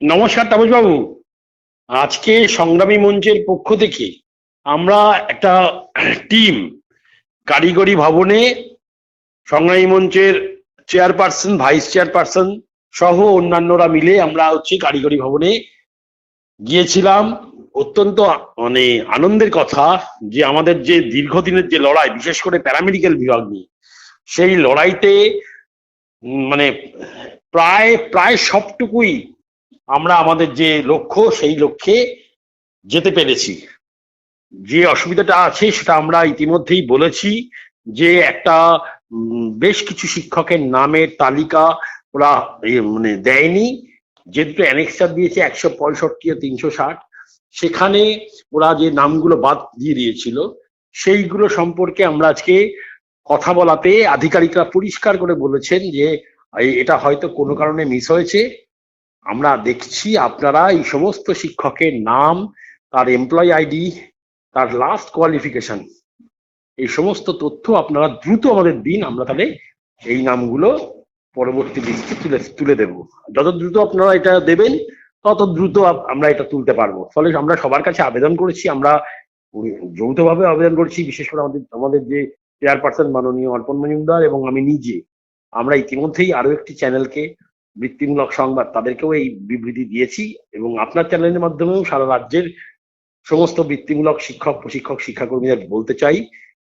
নমস্কার তাপসবাবু। আজকে সংগ্রামী মঞ্চের পক্ষ থেকে আমরা একটা টিম কারিগরি ভবনে সংগ্রামী মঞ্চের চেয়ারপারসন, ভাইস চেয়ারপারসন সহ অন্যান্যরা মিলে আমরা হচ্ছে কারিগরি ভবনে গিয়েছিলাম। অত্যন্ত মানে আনন্দের কথা যে আমাদের যে দীর্ঘদিনের যে লড়াই, বিশেষ করে প্যারামেডিক্যাল বিভাগ নিয়ে, সেই লড়াইতে মানে প্রায় প্রায় সবটুকুই আমরা আমাদের যে লক্ষ্য, সেই লক্ষ্যে যেতে পেরেছি। যে অসুবিধাটা আছে, সেটা আমরা ইতিমধ্যেই বলেছি যে একটা বেশ কিছু শিক্ষকের নামের তালিকা ওরা মানে দেয়নি। যে দুটো অ্যানেক্সার দিয়েছে একশো পঁয়ষট্টি তিনশো ষাট, সেখানে ওরা যে নামগুলো বাদ দিয়ে দিয়েছিল, সেইগুলো সম্পর্কে আমরা আজকে কথা বলাতে আধিকারিকরা পরিষ্কার করে বলেছেন যে এটা হয়তো কোনো কারণে মিস হয়েছে। আমরা দেখছি আপনারা এই সমস্ত শিক্ষকের নাম, তার এমপ্লয় আইডি তার লাস্ট কোয়ালিফিকেশন এই সমস্ত তথ্য আপনারা দ্রুত আমাদের দিন, আমরা তাহলে এই নামগুলো পরবর্তী লিস্টে তুলে তুলে দেব। যত দ্রুত আপনারা এটা দেবেন, তত দ্রুত আমরা এটা তুলতে পারব। ফলে আমরা সবার কাছে আবেদন করেছি, আমরা যৌথভাবে আবেদন করেছি, বিশেষ করে আমাদের আমাদের যে চেয়ারপারসন মাননীয় অর্পণ মজুমদার এবং আমি নিজে। আমরা ইতিমধ্যেই আরও একটি চ্যানেলকে বৃত্তিমূলক সংবাদ তাদেরকেও এই বিবৃতি দিয়েছি এবং আপনার চ্যানেলের মাধ্যমেও সারা রাজ্যের সমস্ত বৃত্তিমূলক শিক্ষক, প্রশিক্ষক, শিক্ষাকর্মীদের বলতে চাই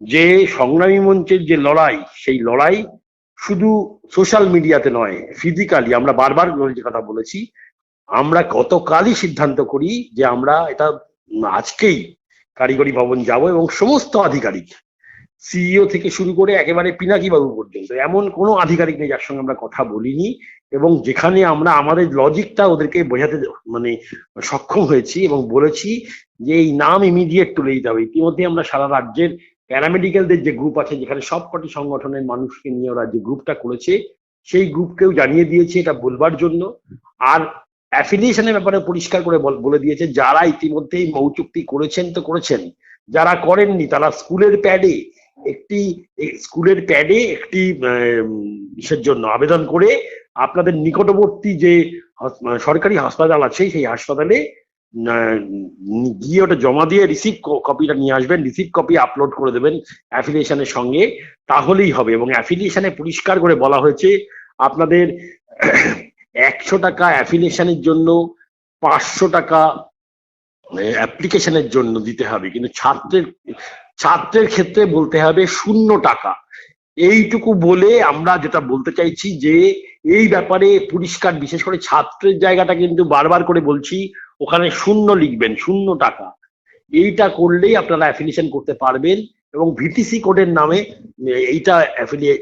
যে সংগ্রামী মঞ্চের যে লড়াই, সেই লড়াই শুধু সোশ্যাল মিডিয়াতে নয় ফিজিক্যালি আমরা বারবার যে কথা বলেছি, আমরা গতকালই সিদ্ধান্ত করি যে আমরা এটা আজকেই কারিগরি ভবন যাব এবং সমস্ত আধিকারিক সিইও থেকে শুরু করে একেবারে পিনাকি বাবু পর্যন্ত। এমন কোনো আধিকারিক নেই যার সঙ্গে আমরা কথা বলিনি এবং যেখানে আমরা আমাদের লজিকটা ওদেরকে বোঝাতে মানে সক্ষম হয়েছি এবং বলেছি যে এই নাম ইমিডিয়েট তুলে দিতে হবে। ইতিমধ্যে আমরা সারা রাজ্যের প্যারামেডিক্যালদের যে গ্রুপ আছে, যেখানে সবকটি সংগঠনের মানুষকে নিয়ে ওরা যে গ্রুপটা করেছে, সেই গ্রুপকেও জানিয়ে দিয়েছে এটা বলবার জন্য। আর অ্যাফিলিয়েশনের ব্যাপারে পরিষ্কার করে বল- দিয়েছে, যারা ইতিমধ্যেই মৌচুক্তি করেছেন তো করেছেন, যারা করেননি তারা স্কুলের প্যাডে একটি স্কুলের প্যাডে একটি ইসের জন্য আবেদন করে আপনাদের নিকটবর্তী যে সরকারি হাসপাতাল আছে, সেই হাসপাতালে গিয়ে ওটা জমা দিয়ে রিসিভ কপিটা নিয়ে আসবেন রিসিভ কপি আপলোড করে দেবেন অ্যাফিলিয়েশনের সঙ্গে, তাহলেই হবে। এবং অ্যাফিলিয়েশনে পরিষ্কার করে বলা হয়েছে, আপনাদের একশো টাকা অ্যাফিলিয়েশনের জন্য, পাঁচশো টাকা অ্যাপ্লিকেশনের জন্য দিতে হবে। কিন্তু ছাত্রের ছাত্রের ক্ষেত্রে বলতে হবে শূন্য টাকা। এইটুকু বলে আমরা যেটা বলতে চাইছি যে, এই ব্যাপারে পরিষ্কার, বিশেষ করে ছাত্রের জায়গাটা কিন্তু বারবার করে বলছি, ওখানে শূন্য লিখবেন, শূন্য টাকা। এইটা করলেই আপনারা অ্যাফিলিয়েশন করতে পারবেন এবং ভিটিসি কোডের নামে, এইটা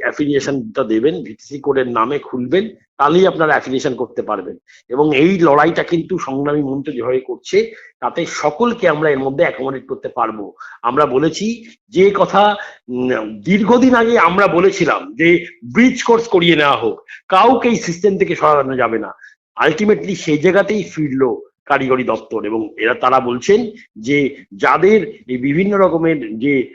অ্যাফিলিয়েশনটা দেবেন ভিটিসি কোডের নামে খুলবেন তাহলেই আপনারা অ্যাফিলিয়েশন করতে পারবেন। এবং এই লড়াইটা কিন্তু সংগ্রামী মঞ্চ যেভাবে করছে, তাতে সকলকে আমরা এর মধ্যে অ্যাকোমোডেট করতে পারব। আমরা বলেছি যে কথা দীর্ঘদিন আগে আমরা বলেছিলাম যে ব্রিজ কোর্স করিয়ে নেওয়া হোক। কাউকে এই সিস্টেম থেকে সরানো যাবে না। আলটিমেটলি সেই জায়গাতেই ফিরলো। কারিগরি দপ্তর এবং এরা তারা বলছেন যে যাদের এই বিভিন্ন রকমের যে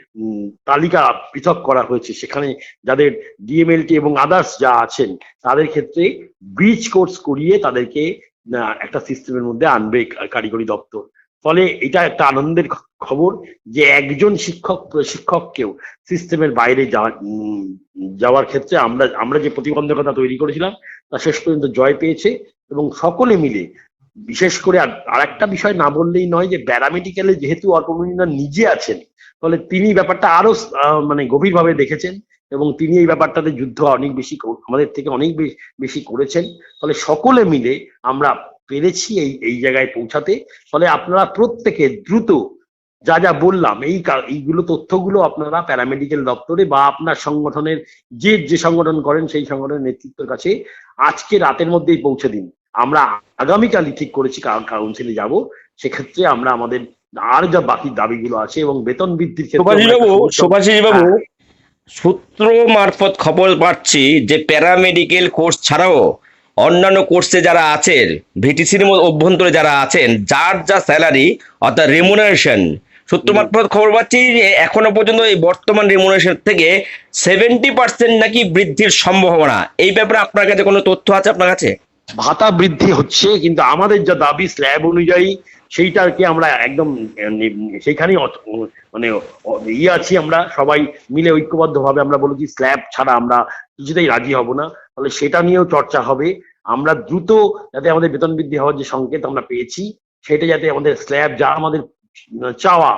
তালিকা পৃথক করা হয়েছে, সেখানে যাদের ডিএমএলটি এবং আদার্স যা আছেন, তাদের ক্ষেত্রে ব্রিজ কোর্স করিয়ে তাদেরকে একটা সিস্টেমের মধ্যে আনবে কারিগরি দপ্তর। ফলে এটা একটা আনন্দের খবর যে একজন শিক্ষক, শিক্ষককেও সিস্টেমের বাইরে যাওয়া- যাওয়ার ক্ষেত্রে আমরা আমরা যে প্রতিবন্ধকতা তৈরি করেছিলাম, তা শেষ পর্যন্ত জয় পেয়েছে এবং সকলে মিলে বিশেষ করে আর একটা বিষয় না বললেই নয় যে প্যারামেডিক্যালে যেহেতু অর্পমঞ্জুদা নিজে আছেন ফলে তিনি ব্যাপারটা আরও মানে গভীরভাবে দেখেছেন এবং তিনি এই ব্যাপারটাতে যুদ্ধ অনেক বেশি আমাদের থেকে অনেক বেশি করেছেন। ফলে সকলে মিলে আমরা পেরেছি এই এই জায়গায় পৌঁছাতে। ফলে আপনারা প্রত্যেকে দ্রুত যা যা বললাম, এই এইগুলো তথ্যগুলো আপনারা প্যারামেডিক্যাল দপ্তরে বা আপনার সংগঠনের যে যে সংগঠন করেন সেই সংগঠনের নেতৃত্বের কাছে আজকে রাতের মধ্যেই পৌঁছে দিন। আমরা আগামীকালই ঠিক করেছি কাউন্সিলে যাব সেক্ষেত্রে আমরা আমাদের আর যা বাকি দাবিগুলো আছে এবং বেতন বৃদ্ধির ক্ষেত্রে বাবু বাবু সূত্র মারফত খবর পাচ্ছি যে প্যারামেডিকেল কোর্স ছাড়াও অন্যান্য কোর্সে যারা আছেন ভিটিসির অভ্যন্তরে যারা আছেন যার যা স্যালারি অর্থাৎ রেমুনারেশন সূত্র মারফত খবর পাচ্ছি যে এখনও পর্যন্ত এই বর্তমান রেমুনারেশন থেকে সেভেন্টি পার্সেন্ট নাকি বৃদ্ধির সম্ভাবনা। এই ব্যাপারে আপনার কাছে কোনো তথ্য আছে আপনার কাছে? ভাতা বৃদ্ধি হচ্ছে, কিন্তু আমাদের যা দাবি স্ল্যাব অনুযায়ী সেইটাকে আমরা একদম সেইখানেই মানে ইয়ে আছি আমরা, সবাই মিলে ঐক্যবদ্ধভাবে আমরা বলেছি স্ল্যাব ছাড়া আমরা কিছুতেই রাজি হব না। তাহলে সেটা নিয়েও চর্চা হবে। আমরা দ্রুত যাতে আমাদের বেতন বৃদ্ধি হওয়ার যে সংকেত আমরা পেয়েছি, সেটা যাতে আমাদের স্ল্যাব যা আমাদের চাওয়া,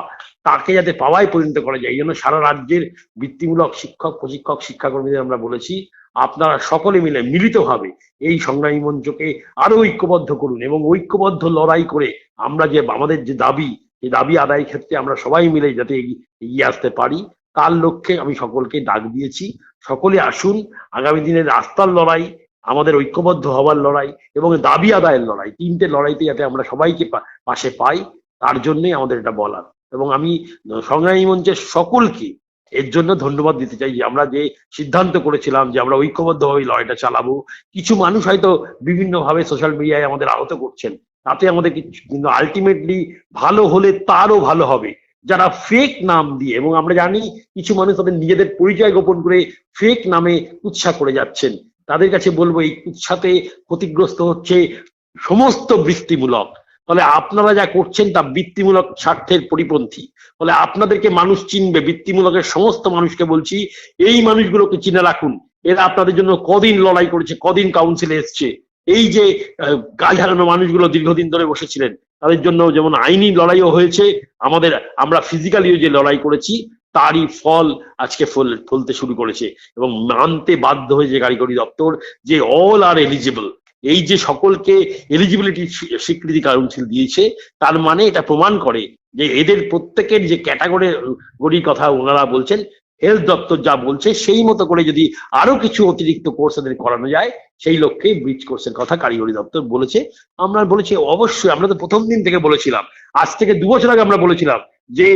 তাকে যাতে পাওয়ায় পরিণত করা যায়। এই জন্য সারা রাজ্যের বৃত্তিমূলক শিক্ষক, প্রশিক্ষক, শিক্ষাকর্মীদের আমরা বলেছি আপনারা সকলে মিলে মিলিতভাবে এই সংগ্রামী মঞ্চকে আরও ঐক্যবদ্ধ করুন এবং ঐক্যবদ্ধ লড়াই করে আমরা যে আমাদের যে দাবি, এই দাবি আদায়ের ক্ষেত্রে আমরা সবাই মিলে যাতে এগি- এগিয়ে আসতে পারি, তার লক্ষ্যে আমি সকলকে ডাক দিয়েছি। সকলে আসুন, আগামী দিনের রাস্তার লড়াই, আমাদের ঐক্যবদ্ধ হওয়ার লড়াই এবং দাবি আদায়ের লড়াই, তিনটে লড়াইতে যাতে আমরা সবাইকে পাশে পাই, তার জন্যই আমাদের এটা বলার। এবং আমি সংগ্রামী মঞ্চের সকলকে এর জন্য ধন্যবাদ দিতে চাই যে আমরা যে সিদ্ধান্ত করেছিলাম যে আমরা ঐক্যবদ্ধভাবে লড়াইটা চালাবো, কিছু মানুষ হয়তো বিভিন্নভাবে সোশ্যাল মিডিয়ায় আমাদের আহত করছেন। তাতে আমাদের কিন্তু আলটিমেটলি ভালো হলে তারও ভালো হবে। যারা ফেক নাম দিয়ে, এবং আমরা জানি কিছু মানুষ তাদের নিজেদের পরিচয় গোপন করে ফেক নামে উৎসাহ করে যাচ্ছেন। তাদের কাছে বলব, এই উৎসাতে ক্ষতিগ্রস্ত হচ্ছে সমস্ত বৃত্তিমূলক। ফলে আপনারা যা করছেন তা বৃত্তিমূলক স্বার্থের পরিপন্থী। ফলে আপনাদেরকে মানুষ চিনবে, বৃত্তিমূলকের সমস্ত মানুষকে বলছি, এই মানুষগুলোকে চিনে রাখুন। এরা আপনাদের জন্য কদিন লড়াই করেছে, কদিন কাউন্সিলে এসছে। এই যে গাল হারানো মানুষগুলো দীর্ঘদিন ধরে বসেছিলেন, তাদের জন্য যেমন আইনি লড়াইও হয়েছে, আমাদের, আমরা ফিজিক্যালিও যে লড়াই করেছি, তারই ফল আজকে ফল, ফলতে শুরু করেছে। এবং মানতে বাধ্য হয়েছে কারিগরি দপ্তর যে অল আর এলিজিবল এই যে সকলকে এলিজিবিলিটি স্বীকৃতি কাউন্সিল দিয়েছে, তার মানে এটা প্রমাণ করে যে এদের প্রত্যেকের যে ক্যাটাগরি কথা ওনারা বলছেন হেলথ দপ্তর যা বলছে, সেই মতো করে যদি আরও কিছু অতিরিক্ত কোর্স এদের করানো যায়, সেই লক্ষ্যে ব্রিজ কোর্সের কথা কারিগরি দপ্তর বলেছে। আমরা বলেছি, অবশ্যই, আমরা তো প্রথম দিন থেকে বলেছিলাম। আজ থেকে দু বছর আগে আমরা বলেছিলাম যে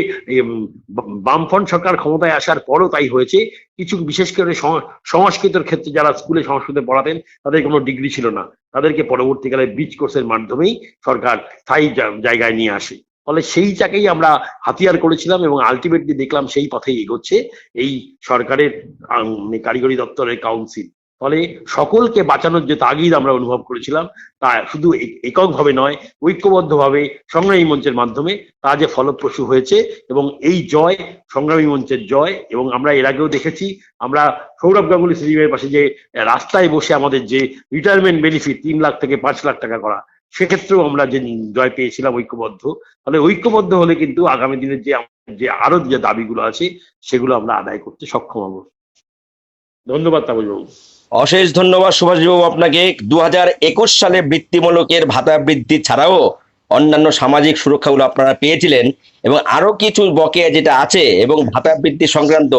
বামফ্রন্ট সরকার ক্ষমতায় আসার পরও তাই হয়েছে। কিছু বিশেষ করে সংস্কৃতের ক্ষেত্রে যারা স্কুলে সংস্কৃতে পড়াতেন, তাদের কোনো ডিগ্রি ছিল না। তাদেরকে পরবর্তীকালে ব্রিজ কোর্সের মাধ্যমেই সরকার স্থায়ী জায়গায় নিয়ে আসে। ফলে সেই সেইটাকেই আমরা হাতিয়ার করেছিলাম এবং আলটিমেটলি দেখলাম সেই পথেই এগোচ্ছে এই সরকারের মানে কারিগরি দপ্তরের কাউন্সিল ফলে সকলকে বাঁচানোর যে তাগিদ আমরা অনুভব করেছিলাম, তা শুধু এককভাবে নয়, ঐক্যবদ্ধভাবে সংগ্রামী মঞ্চের মাধ্যমে তা যে ফলপ্রসূ হয়েছে এবং এই জয়, সংগ্রামী মঞ্চের জয় এবং আমরা এর আগেও দেখেছি, আমরা সৌরভ গাঙ্গুলি স্টেডিয়ামের পাশে যে রাস্তায় বসে আমাদের যে রিটায়ারমেন্ট বেনিফিট তিন লাখ থেকে পাঁচ লাখ টাকা করা সেক্ষেত্রেও আমরা যে জয় পেয়েছিলাম ঐক্যবদ্ধ, ফলে ঐক্যবদ্ধ হলে কিন্তু আগামী দিনের যে যে আরও যে দাবিগুলো আছে, সেগুলো আমরা আদায় করতে সক্ষম হব। ধন্যবাদ তাবুলবাবু অশেষ ধন্যবাদ সুভাষবাবু আপনাকে। দু হাজার একুশ সালে বৃত্তিমূলকের ভাতা বৃদ্ধি ছাড়াও অন্যান্য সামাজিক সুরক্ষাগুলো আপনারা পেয়েছিলেন এবং আরও কিছু বকেয়া যেটা আছে এবং ভাতা বৃদ্ধি সংক্রান্ত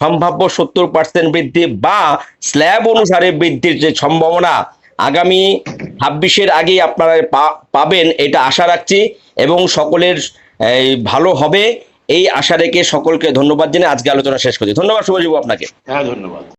সম্ভাব্য সত্তর পার্সেন্ট বৃদ্ধি বা স্ল্যাব অনুসারে বৃদ্ধির যে সম্ভাবনা আগামী ছাব্বিশের আগেই আপনারা পাবেন, এটা আশা রাখছি, এবং সকলের ভালো হবে। এই আশা রেখে সকলকে ধন্যবাদ জানিয়ে আজকে আলোচনা শেষ করছি। ধন্যবাদ শুভজীব আপনাকে। হ্যাঁ ধন্যবাদ।